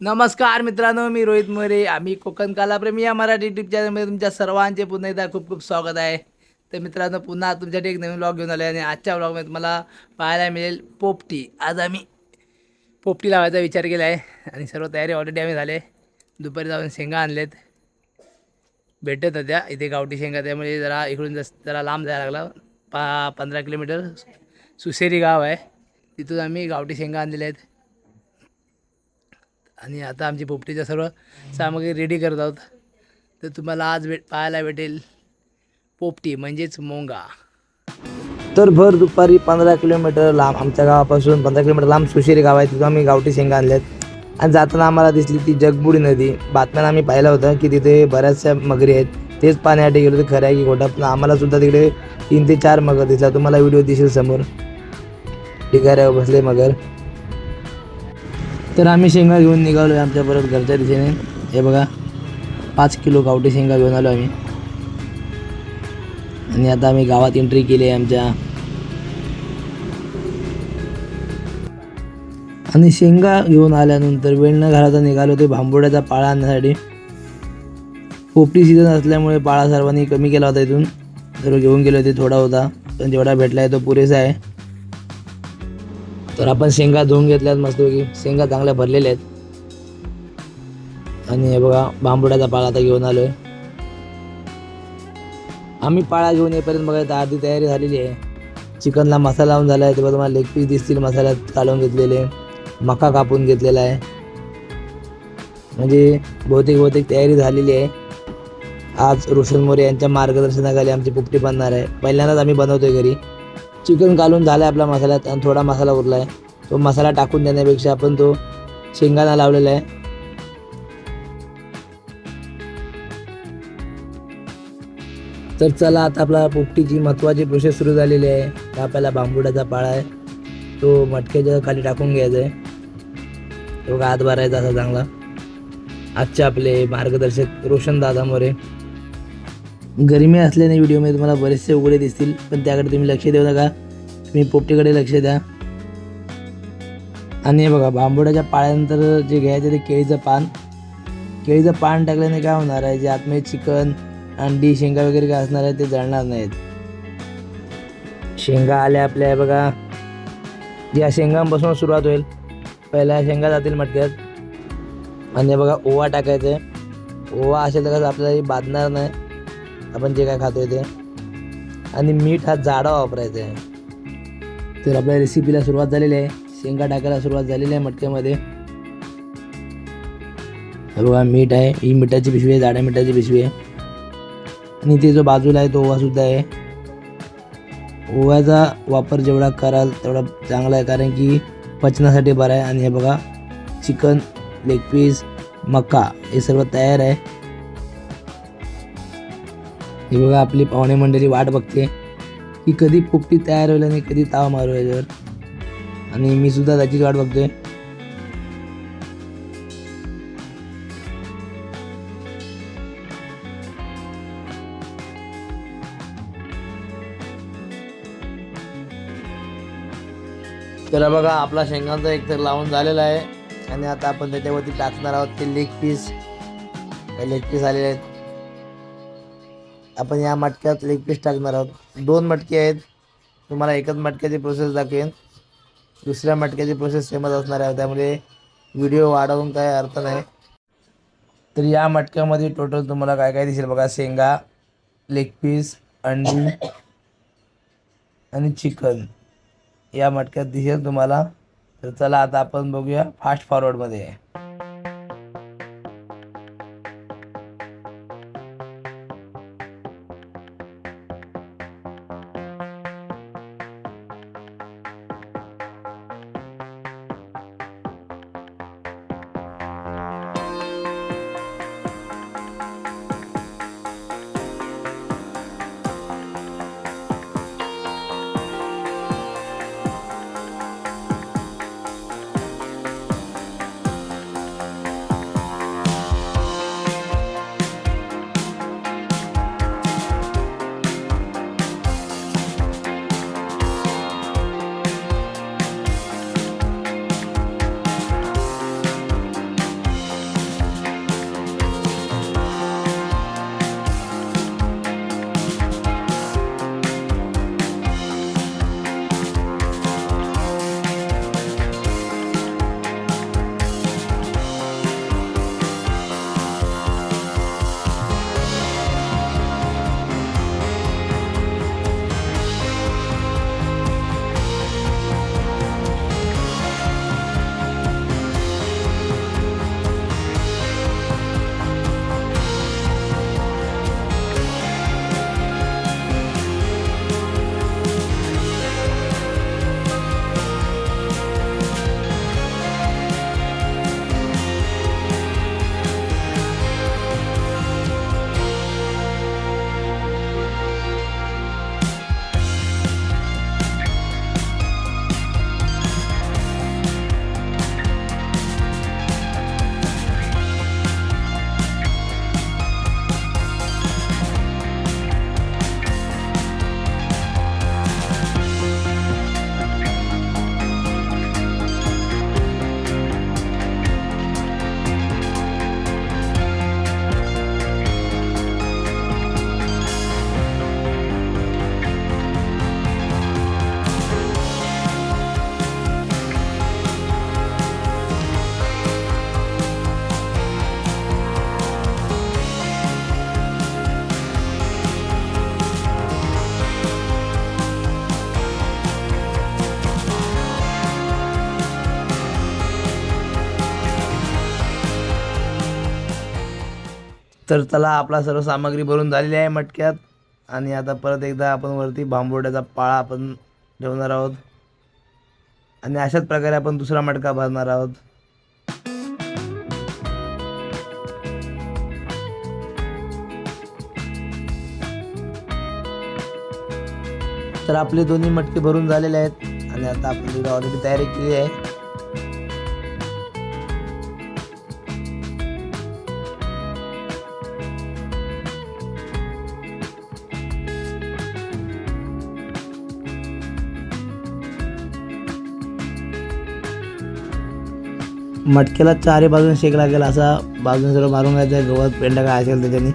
नमस्कार मित्रांनो मी रोहित मोरे. आम्ही कोकण कलाप्रेमी या मराठी युट्यूब चॅनलमध्ये तुमच्या सर्वांचे पुन्हा एकदा खूप खूप स्वागत आहे. तर मित्रांनो पुन्हा तुमच्यासाठी एक नवीन ब्लॉग घेऊन आलो आणि आजच्या ब्लॉगमध्ये तुम्हाला पाहायला मिळेल पोपटी. आज आम्ही पोपटी लावायचा विचार केला आहे आणि सर्व तयारी ऑलरेडी आम्ही झाले. दुपारी जाऊन शेंगा आणलेत. भेटत होत्या. इथे गावठी शेंगा त्यामुळे जरा इकडून जस जरा लांब जायला लागला. पा पंधरा किलोमीटर सुसेरी गाव आहे. तिथून आम्ही गावठी शेंगा आणलेल्या आहेत. आणि आता आमची पोपटीच्या सर्व सामग्री रेडी करत आहोत. तर तुम्हाला आज भेट पाहायला भेटेल पोपटी म्हणजेच मोंगा. तर भर दुपारी पंधरा किलोमीटर लांब आमच्या गावापासून पंधरा किलोमीटर लांब सुशेरी गाव आहे तिथून आम्ही गावठी शेंगा आणल्यात. आणि जाताना आम्हाला दिसली ती जगबुडी नदी. बातम्यात आम्ही पाहिलं होतं की तिथे बऱ्याचशा मगरी आहेत. तेच पाण्यासाठी गेलो ते खरं आहे की खोटं पण आम्हाला सुद्धा तिकडे तीन ते चार मगर दिसला तुम्हाला व्हिडिओ दिसेल समोर. ढिगाऱ्यावर बसले मगर. तर आम्ही शेंगा घेऊन निघालो आहे आमच्या परत घरच्या दिशेने. हे बघा पाच किलो गावठी शेंगा घेऊन आलो आम्ही. आणि आता आम्ही गावात एंट्री केली आहे आमच्या. आणि शेंगा घेऊन आल्यानंतर वेळ न घालायचा निघालो ते भांबोड्याचा पाळा आणण्यासाठी. पोपटी सीझन असल्यामुळे पाळा सर्वांनी कमी केला होता इथून. सर्व घेऊन गेले होते थोडा होता. पण जेवढा भेटला आहे तो पुरेसा आहे. तर आपण शेंगा धुवून घेतल्यात मस्तपैकी. शेंगा चांगल्या भरलेल्या आहेत. आणि हे बघा बांबुड्याचा पाळा आता घेऊन आलोय. आम्ही पाळा घेऊन येईपर्यंत बघा आधी तयारी झालेली आहे. चिकनला मसाला लावून झाला आहे. तेव्हा तुम्हाला लेग पीस दिसतील मसाल्यात घालून घेतलेले. मका कापून घेतलेला आहे. म्हणजे बहुतेक बहुतेक तयारी झालेली आहे. आज रोशन मोरे यांच्या मार्गदर्शनाखाली आमची पुपटी बनणार आहे. पहिल्यांदाच आम्ही बनवतोय घरी. चिकन घालून झालं आहे आपला मसाल्यात आणि थोडा मसाला उरला आहे तो मसाला टाकून देण्यापेक्षा आपण तो शेंगाना लावलेला आहे. तर चला आता आपला पोपटीची महत्त्वाची प्रोसेस सुरू झालेली आहे. तर आपल्याला बांबुडाचा पाळा आहे. तो मटक्याच्या खाली टाकून घ्यायचा आहे. तो हात भरायचा असा चांगला. आजचे आपले मार्गदर्शक रोशन दादा मोरे. गरमी असल्याने व्हिडिओमध्ये तुम्हाला बरेचसे उघडे दिसतील पण त्याकडे तुम्ही लक्ष देऊ नका. तुम्ही पोपटीकडे लक्ष द्या. आणि हे बघा बांबोड्याच्या पाळ्यानंतर जे घ्यायचं ते केळीचं पान. केळीचं पान टाकल्याने काय होणार आहे? जे आतमध्ये चिकन अंडी शेंगा वगैरे काय असणार आहे ते जळणार नाहीत. शेंगा आल्या आपल्या बघा. या शेंगांपासून सुरुवात होईल. पहिल्या शेंगा जातील मटक्यात. आणि बघा ओवा टाकायचा आहे. ओवा असेल तर कसं आपल्याला हे बांधणार नाही. आपण जे काय खातोय ते. आणि मीठ हा जाडा वापरायचा आहे. तर आपल्या रेसिपीला सुरुवात झालेली आहे. शेंगा टाकायला सुरुवात झालेली आहे मटक्यामध्ये. हे बघा मीठ आहे. ही मिठाची पिशवी आहे जाड्या मिठाची पिशवी आहे. आणि ते जो बाजूला आहे तो ओवासुद्धा आहे. ओव्याचा वापर जेवढा कराल तेवढा चांगला आहे कारण की पचनासाठी बरा आहे. आणि हे बघा चिकन लेग पीस मका हे सर्व तयार आहे. हे बघा आपली पाहुणे मंडळी वाट बघते. की कधी पोपटी तयार होईल आणि कधी ताव मारू याच्यावर. आणि मी सुद्धा त्याचीच वाट बघतोय. तर बघा आपला शेंगांचा एक तर लावून झालेला आहे. आणि आता आपण त्याच्यावरती टाकणार आहोत ते लेग पीस लेग पीस आलेले आहेत. आपण या मटक्यात लेग पीस टाकणार आहोत. दोन मटके आहेत. तुम्हाला एकच मटक्याची प्रोसेस दाखवेन. दुसऱ्या मटक्याची प्रोसेस सेमच असणार आहे. त्यामुळे व्हिडिओ वाढवून काय अर्थ नाही. तर या मटक्यामध्ये टोटल तुम्हाला काय काय दिसेल बघा? शेंगा लेग पीस अंडी आणि चिकन या मटक्यात दिसेल तुम्हाला. तर चला आता आपण बघूया फास्ट फॉरवर्डमध्ये तर चला आपला सर्व सामग्री भरून झालेली आहे मटक्यात. आणि आता परत एकदा आपण वरती बांबोड्याचा पाळा आपण ठेवणार आहोत. आणि अशाच प्रकारे आपण दुसरा मटका भरणार आहोत. तर आपले दोन्ही मटके भरून झालेले आहेत. आणि आता आपण तिथे ऑलरेडी तयारी केली आहे. मटक्याला चारी बाजूने शेक लागेल असा बाजूने सर्व मारून घ्यायचा गवत पेंडा काय असेल त्याच्याने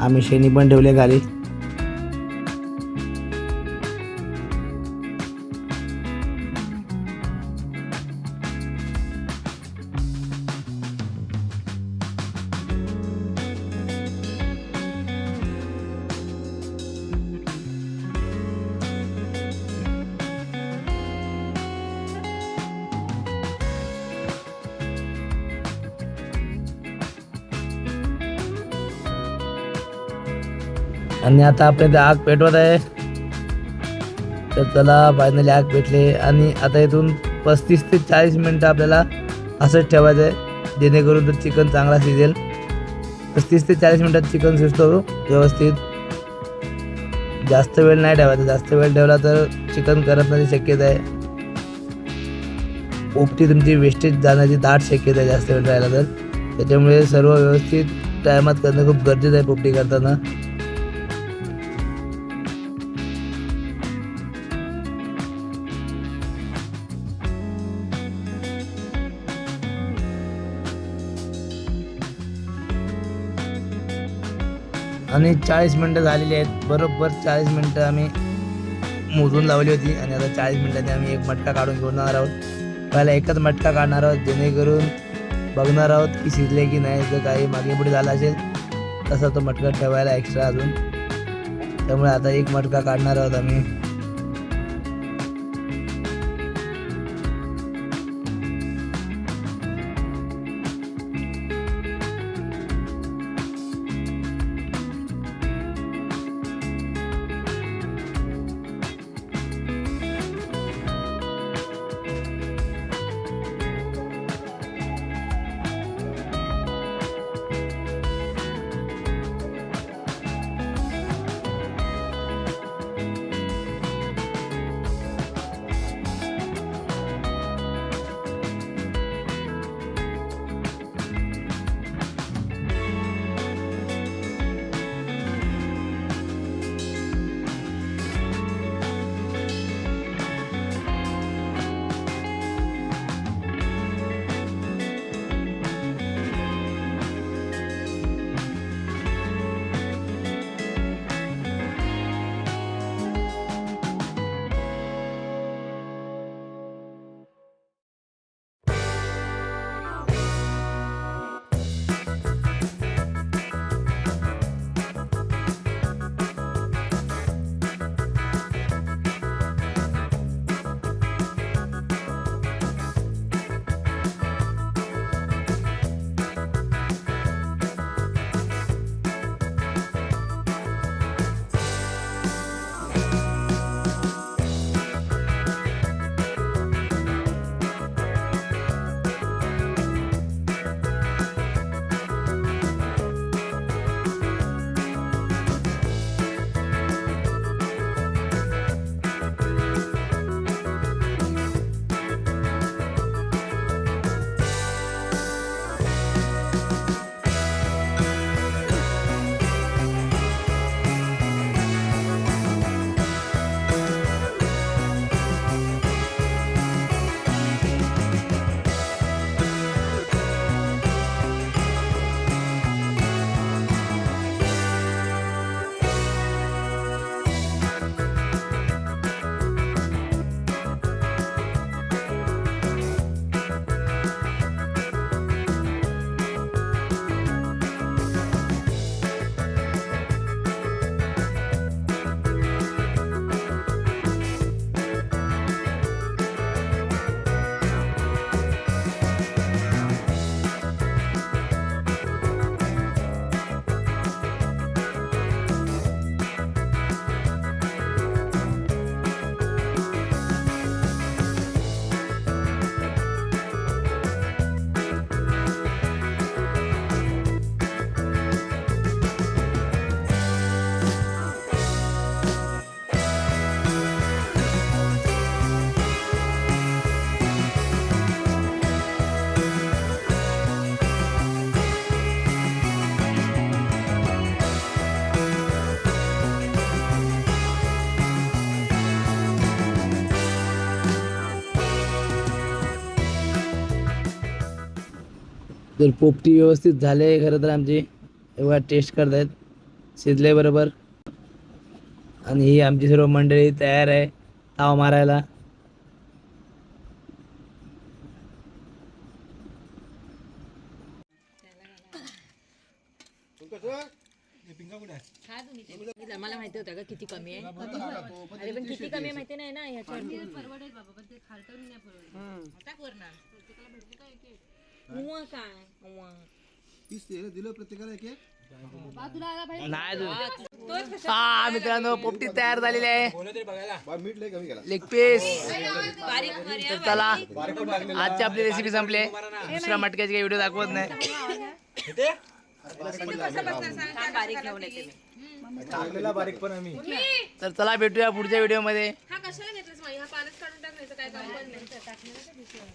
आम्ही शेणी पण ठेवले खाली. आणि आता आपण ते आग पेटवत आहे. तर त्याला फायनली आग पेटले. आणि आता इथून पस्तीस ते चाळीस मिनटं आपल्याला असंच ठेवायचं आहे. जेणेकरून तर चिकन चांगला शिजेल. पस्तीस ते चाळीस मिनटात चिकन शिजतो व्यवस्थित. जास्त वेळ नाही ठेवायचा. जास्त वेळ ठेवला तर चिकन करत नाही शक्यता आहे. पोपटी तुमची वेस्टेज जाण्याची दाट शक्यता आहे जास्त वेळ राहिला तर. त्याच्यामुळे सर्व व्यवस्थित टायमात करणं खूप गरजेचं आहे पोपटी करताना. आणि चाळीस मिनटं झालेली आहेत. बरोबर चाळीस मिनटं आम्ही मोजून लावली होती आणि आता चाळीस मिनटांनी आम्ही एक मटका काढून घेऊन जाणार आहोत. पहिला एकच मटका काढणार आहोत जेणेकरून बघणार आहोत की शिजले की नाही. जर काही मागे पुढे झाला असेल तसा तो मटका ठेवायला एक्स्ट्रा अजून. त्यामुळे आता एक मटका काढणार आहोत आम्ही. तर पोपटी व्यवस्थित झाले खरं तर आमची एवढा टेस्ट करतायत. शिजले बरोबर. आणि ही आमची सर्व मंडळी तयार आहे. ताव मारायला मला माहिती होतं का किती कमी आहे अरे पण किती कमी आहे माहिती नाही ना ह्याच्यावरती हुआ काय हुआ. नाही. हा मित्रांनो पोपटी तयार झालेली आहे. लेग पीस तर चला आजची आपली रेसिपी संपली दुसऱ्या मटक्याची काही व्हिडिओ दाखवत नाही. बारीक घेऊन येते मी तर चला भेटूया पुढच्या व्हिडिओमध्ये. हा कशाला घेतलास माई हा पाण्यात काढून टाक नाही तर काय काम पण नाही.